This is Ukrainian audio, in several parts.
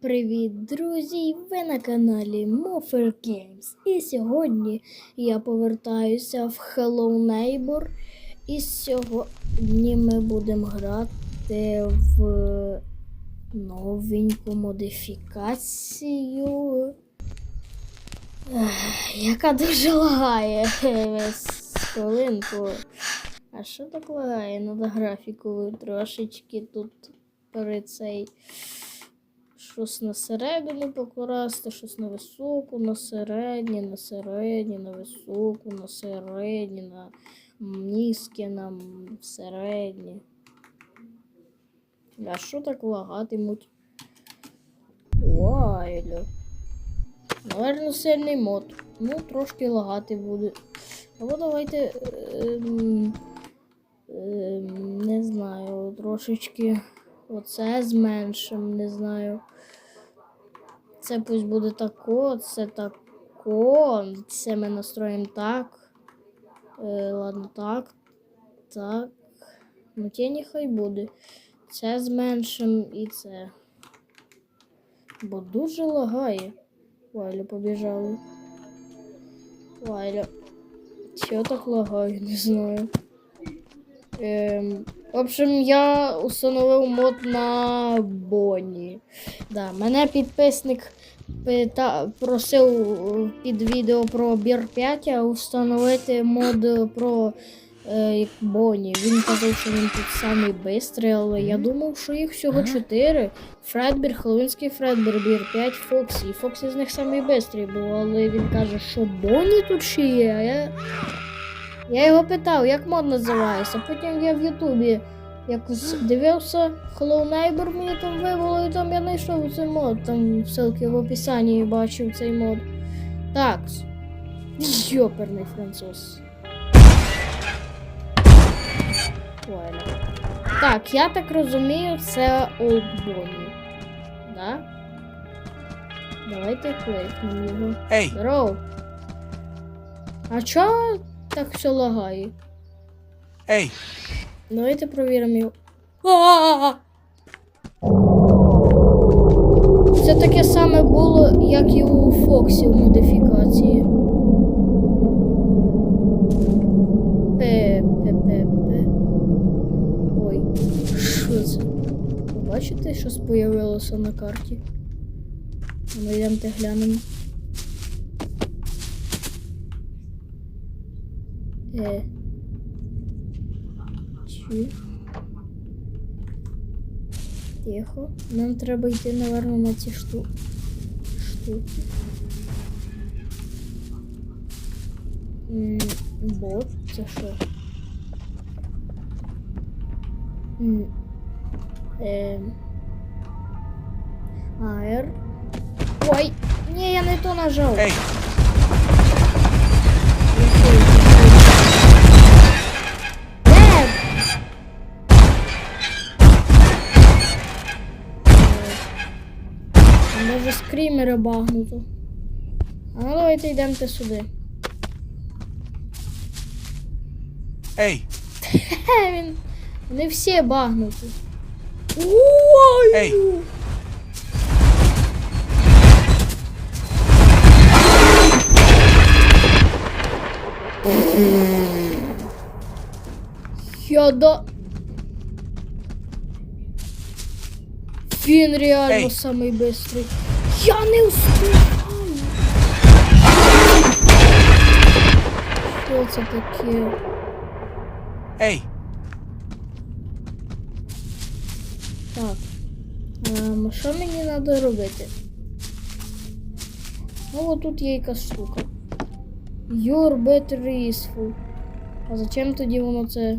привіт, друзі! Ви на каналі Moffer Games. І сьогодні я повертаюся в Hello Neighbor. І сьогодні ми будемо грати в новеньку модифікацію, яка дуже лагає хвилинку. А що так лагає? Надо графіку трошечки тут при цей щось на середину покласти, щось на високу, на середнє, на середнє, на високу, на середнє, на низьке, на середнє. А що так лагатимуть? Вайлю. Наверно, сильний мод. Ну, трошки лагати буде. Або давайте. ем, ем, не знаю, трошечки. Оце зменшим, не знаю. Це пусть буде тако, це тако. Це ми настроїмо так. Е, ладно, так. Так. Ну, тіні хай буде. Це зменшим і це. Бо дуже лагає. Вайля побіжали. Вайля. Чого так лагає, не знаю. Ем, в общем, я установив мод на Бонні. Да, мене підписник пита, просив е, під відео про Бір 5 установити мод про е, як Бонні. Він казав, що він тут самий бистрий, але я думав, що їх всього 4. Фредбір, Хеллоуінський Фредбір, Бір 5, Фоксі. І Фоксі з них самий бистрий був, але він каже, що Бонні тут ще є, а я. Я його питав, як мод називається. Потім я в Ютубі якось дивився Hello Neighbor, мені там вивело, і там я знайшов цей мод. Там ссылки в описанні бачив цей мод. Так. Йоперний француз. Ладно. Так, я так розумію, це Old Bonnie. Да? Давайте кликнемо його. Hey, Здорово. А чо так все лагає? hey, Давайте провіримо його. Це таке саме було, як і у Фоксі в модифікації. Пе, пе, пе, пе. Ой, що це? Ви Бачите, що появилося на карті? Ми йдемо те глянемо. Е. Чи? Тихо. Нам треба йти, напевно, на ці шту... штуки. Бот, це що? Ем. Аер. Ой! Ні, я не то нажав. hey, Може скрімери багнуто. А ну давайте йдемте сюди. Хе, він. Вони всі багнуті. Ой! Ей! Я да. Він реально Ей! самий бистрий. Я не успіваю. Що це таке? hey, Так. Ем, що мені треба робити? Ну, от тут є якась штука. You're better useful. А зачем тоді воно це?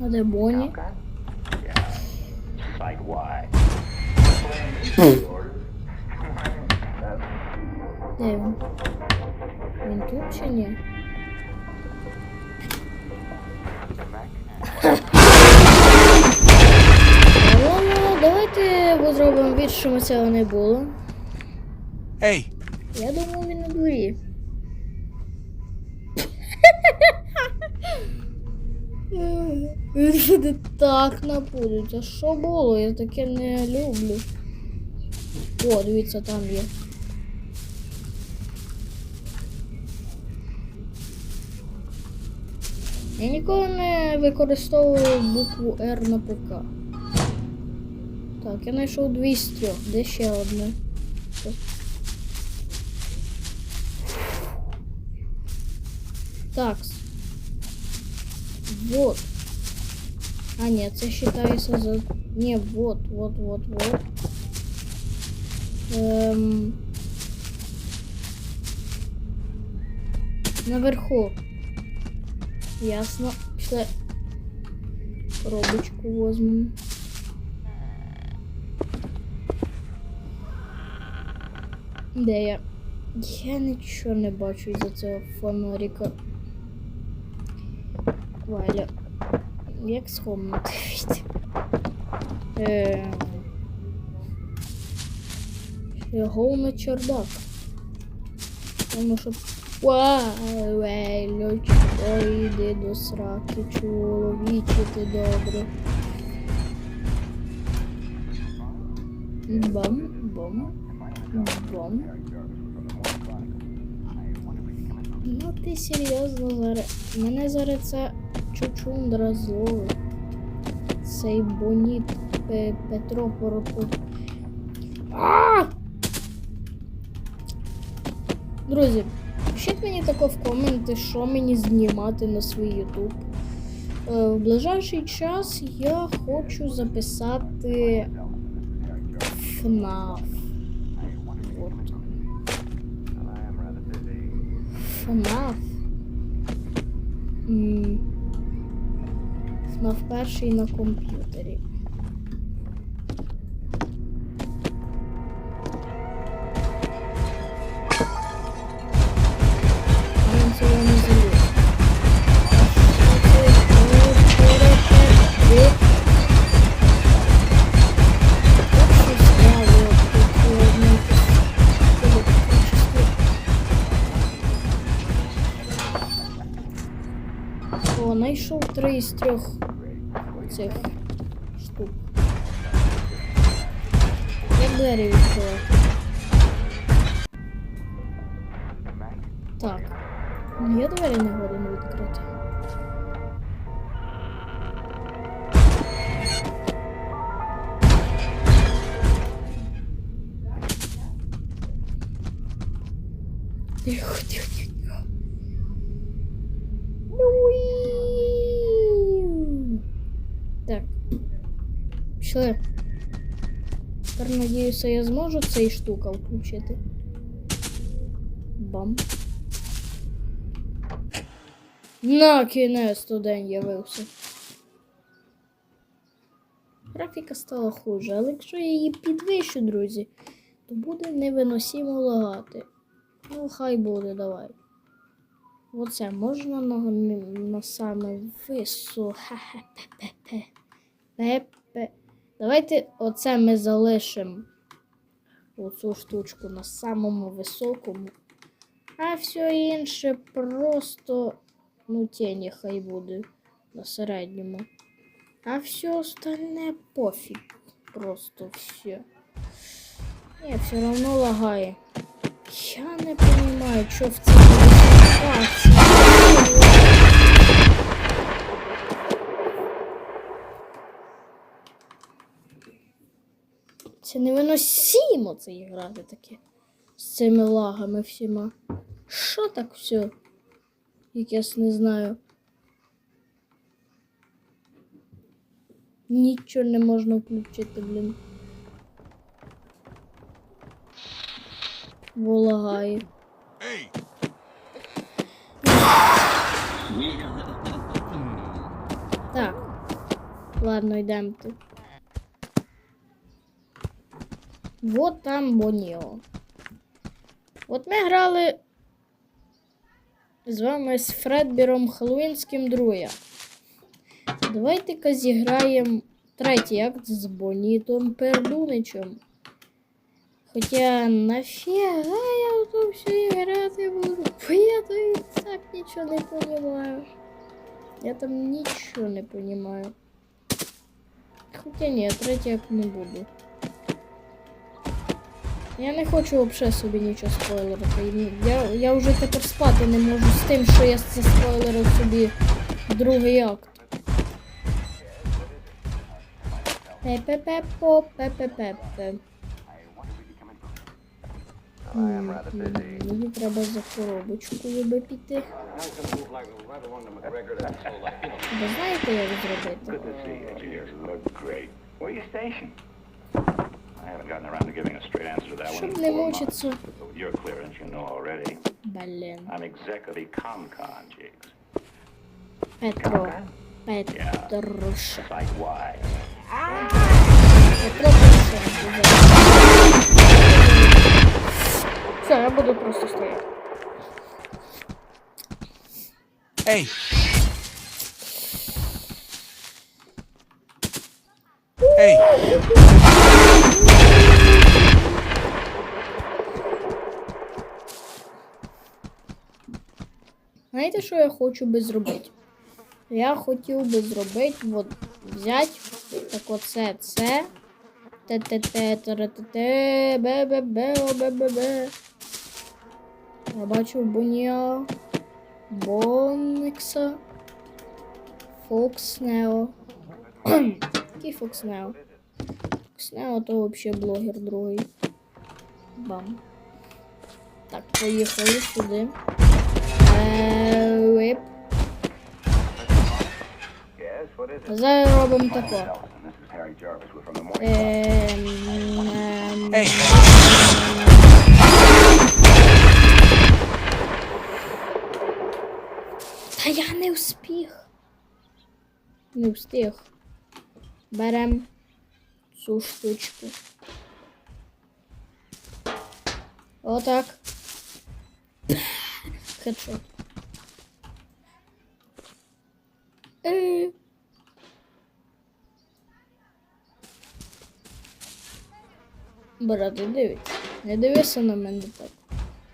А де Бонні? Де він? Він тут чи ні? Давайте зробимо від, що цього не було. Hey, Я думав, він на дворі. Він буде так напудиться. Що було? Я таке не люблю. О, дивіться, там є. Я ніколи не використовую букву R на ПК. Так, я знайшов 200. Де ще одне? Так. Вот. А, нет, это считается за... Не, вот, вот, вот, вот. Эм... Наверху. Ясно. Пішли коробочку возьмемо. Де я? Я нічого не бачу із-за цього фонарика. Валя. Як вийти? Ем. Його на чердак. Тому що Вайлючко, йди до сраки, чоловіче ти добре. Бам, бам, бам. Ну ти серйозно зараз. Мене зараз це чучундра зловить. Цей боніт Пе- Петро Поропов. А! Друзі, пишіть мені тако в коменти, що мені знімати на свій YouTube. Е, В ближайший час я хочу записати FNAF. От. FNAF. М. FNAF і на комп'ютері. Знайшов три з трьох цих штук. Як двері відкривати? Так. Ну, двері не годен відкрити. Тихо, тихо, тихо. Уі. Пішли. Тепер, надіюся, я зможу цей штука включити. Бам. На кінець день явився. Графіка стала хуже, але якщо я її підвищу, друзі, то буде невиносимо лагати. Ну, хай буде, давай. Оце можна на, на саме висо. Ха-ха-пе-пе-пе. Давайте оце ми залишимо оцю штучку на самому високому. А все інше просто, ну, тіні хай буде на середньому. А все остальне пофіг. Просто все. Ні, все равно лагає. Я не понимаю, що в цій ситуації. Це невиносимо це грати таке. З цими лагами всіма. Що так все? Якесь не знаю. Нічого не можна включити, блін. Бо лагає. hey, Так, Ладно, йдемте. Вот там Боніо. От ми грали з вами з Фредбіром Хеллоуінським друя. Давайте-ка зіграємо третій акт з Бонітом Пердуничем. Хоча нафіга я то все грати буду? Бо я то і так нічого не понимаю. Я там нічого не понимаю. Хоча ні, третій акт не буду. Я не хочу взагалі собі нічого спойлерити. Я, я вже тепер спати не можу з тим, що я це спойлерив собі другий акт. Пе-пе-пе-по, пе-пе-пе-пе. Мені треба за коробочкою би піти. Ви знаєте, як зробити? Good to see you, engineers. Look great. Where are you stationed? I haven't gotten around to giving a straight answer to that one. Щоб in не four months. мучитися. But with your clearance, you know already. Блін. I'm exec of Ecomcon, Jigs. Петро. Петруша. Site Y. Петро Порошенко. Все, я буду просто стояти. Hey, hey, Знаєте, що я хочу би зробити? Я хотів би зробити, от, взяти, так оце, це, те те те те те бе бе бе бе бе бе Я бачу Бонія, Боникса, Фокс Нео. Який Фокс Нео? Фокс Нео то взагалі блогер другий. Бам. Так, поїхали сюди. Вип. Зараз робимо тако. Ем, Та я не встиг. Не встиг. Берем цю штучку. Отак. Хедшот. Е. Брат, не дивись. Не дивися на мене так.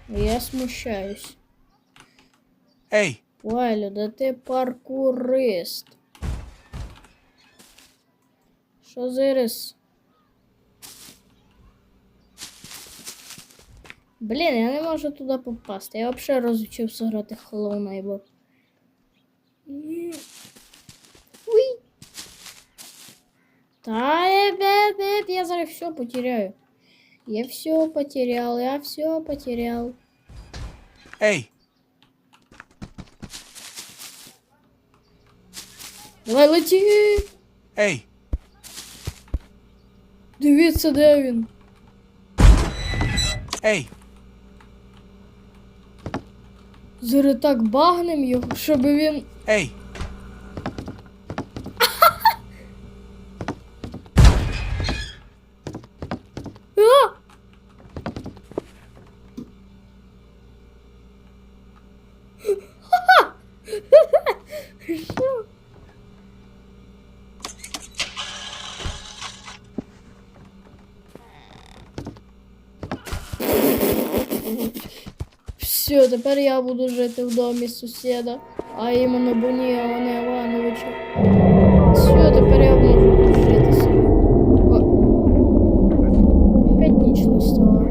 Я смущаюсь. hey, Валю, да ти паркурист. Що зараз? Блін, я не можу туди попасти. Я взагалі розучився грати в Hollow Knight, бо... Ні. Уй! Та е, бе, бе, я зараз все потеряю. Я все потерял, я все потерял. hey, Давай лети! hey, Дивіться, де він. hey, Зараз так багнем його, щоб він. hey, А! Що? Все, тепер я буду жити в домі сусіда, а іменно Бунія Івана Івановича. Все, тепер я можу жити собі. Опять ніч настала.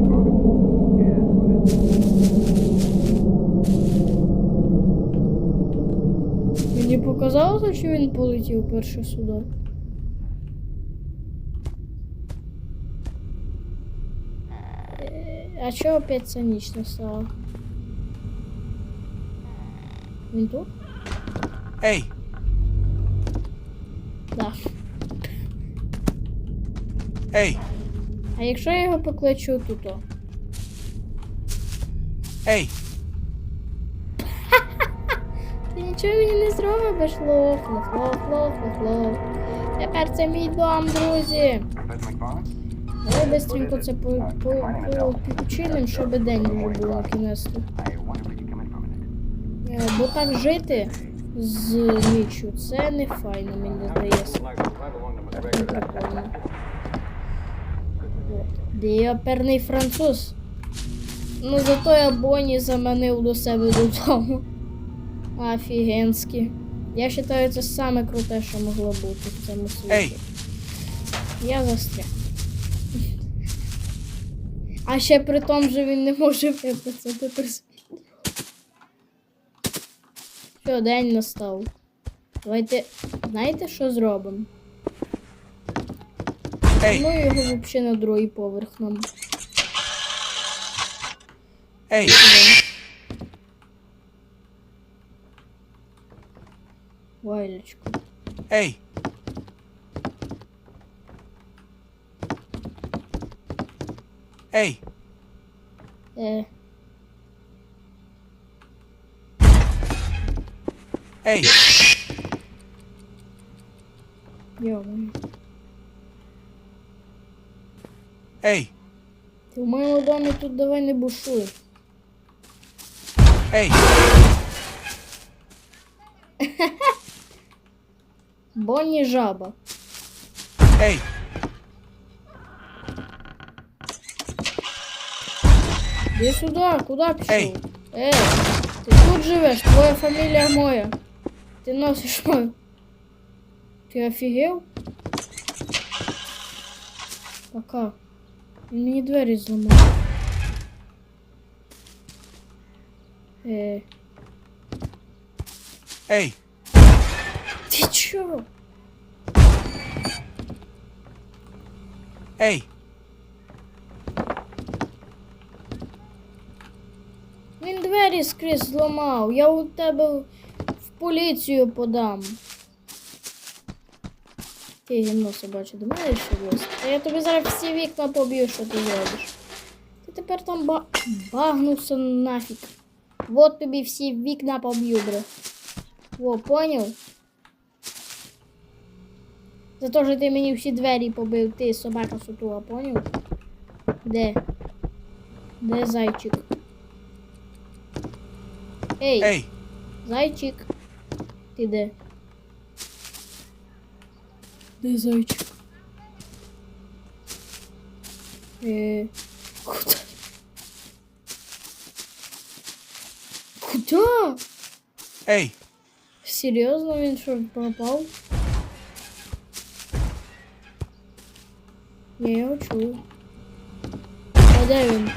Мені показалося, що він полетів перше сюди. Е, А чого опять ця ніч настала? Він тут? hey, Да. hey, А якщо я його покличу тут? hey, Ти нічого мені не зробиш. Лох, лох, лох, лох, лох, лох. Тепер це мій дом, друзі. Давай быстренько це по, по, по, підчиним, щоб день вже було кінець. Бо так жити з нічю, це не файно, мені здається. Я оперний француз. Ну зато я Бонні заманив до себе додому. Офігенськи. Я вважаю, це саме круте, що могло бути в цьому світі. Ей! Я застряг. А ще при тому, що він не може з- Що, день настав. Давайте, знаєте, що зробимо? Ей! Ну його взагалі на другий поверх нам. Ей! Вайлечку. Ей! Ей! Е, Ей! йома. Ей! Ти в моєму домі тут давай не бушуй. Ей! Бонні жаба. Ей! Іди сюди, куди пішов? Ей. Ей, ти тут живеш, твоя фамілія моя. Ти носиш мою. Ти офігел? Пока. Він мені двері зламав. Е, Ей! ти чого? Ей! Він двері скрізь зламав. Я у тебе поліцію подам. Ти гімно собаче, до мене ще. Та я тобі зараз всі вікна поб'ю, що ти робиш. Ти тепер там ба... багнувся нафіг. Вот тобі всі вікна поб'ю, бре. Во, поняв? За те, що ти мені всі двері побив, ти собака сутула, поняв? Де? Де зайчик? Ей, Ей! зайчик. Ти де? Де зайчик? Е, куда? Куда? Ей! Серйозно він що пропав? Я його чую. А де він?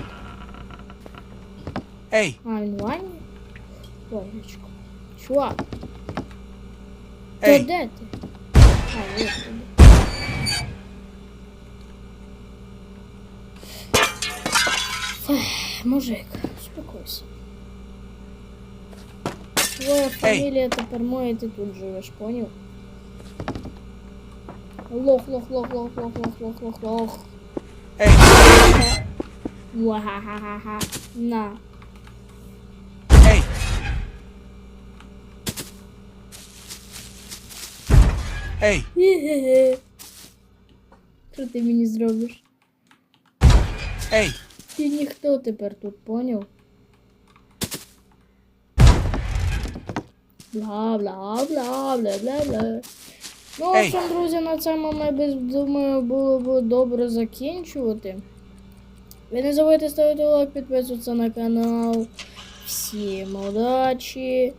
Ей! А, він в ванні? Логічко. Чувак, то Ей! де ти? А, вот ти. Ех, Мужик, успокойся. Твоя фамілія тепер моя, і ти тут живеш, поняв? Лох, лох, лох, лох, лох, лох, лох, лох, лох. Ей! Уа-ха-ха-ха-ха. На. Ей! Хе-хе-хе. Що ти мені зробиш? Ей! Ти ніхто тепер тут, поняв? Бла бла бла бла бла бла. Ну, в общем, друзі, на цьому ми думаю було б добре закінчувати. Ви не забудьте ставити лайк, підписуватися на канал. Всім удачі!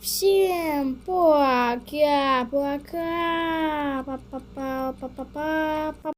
Всем пока, пока, па па па па па па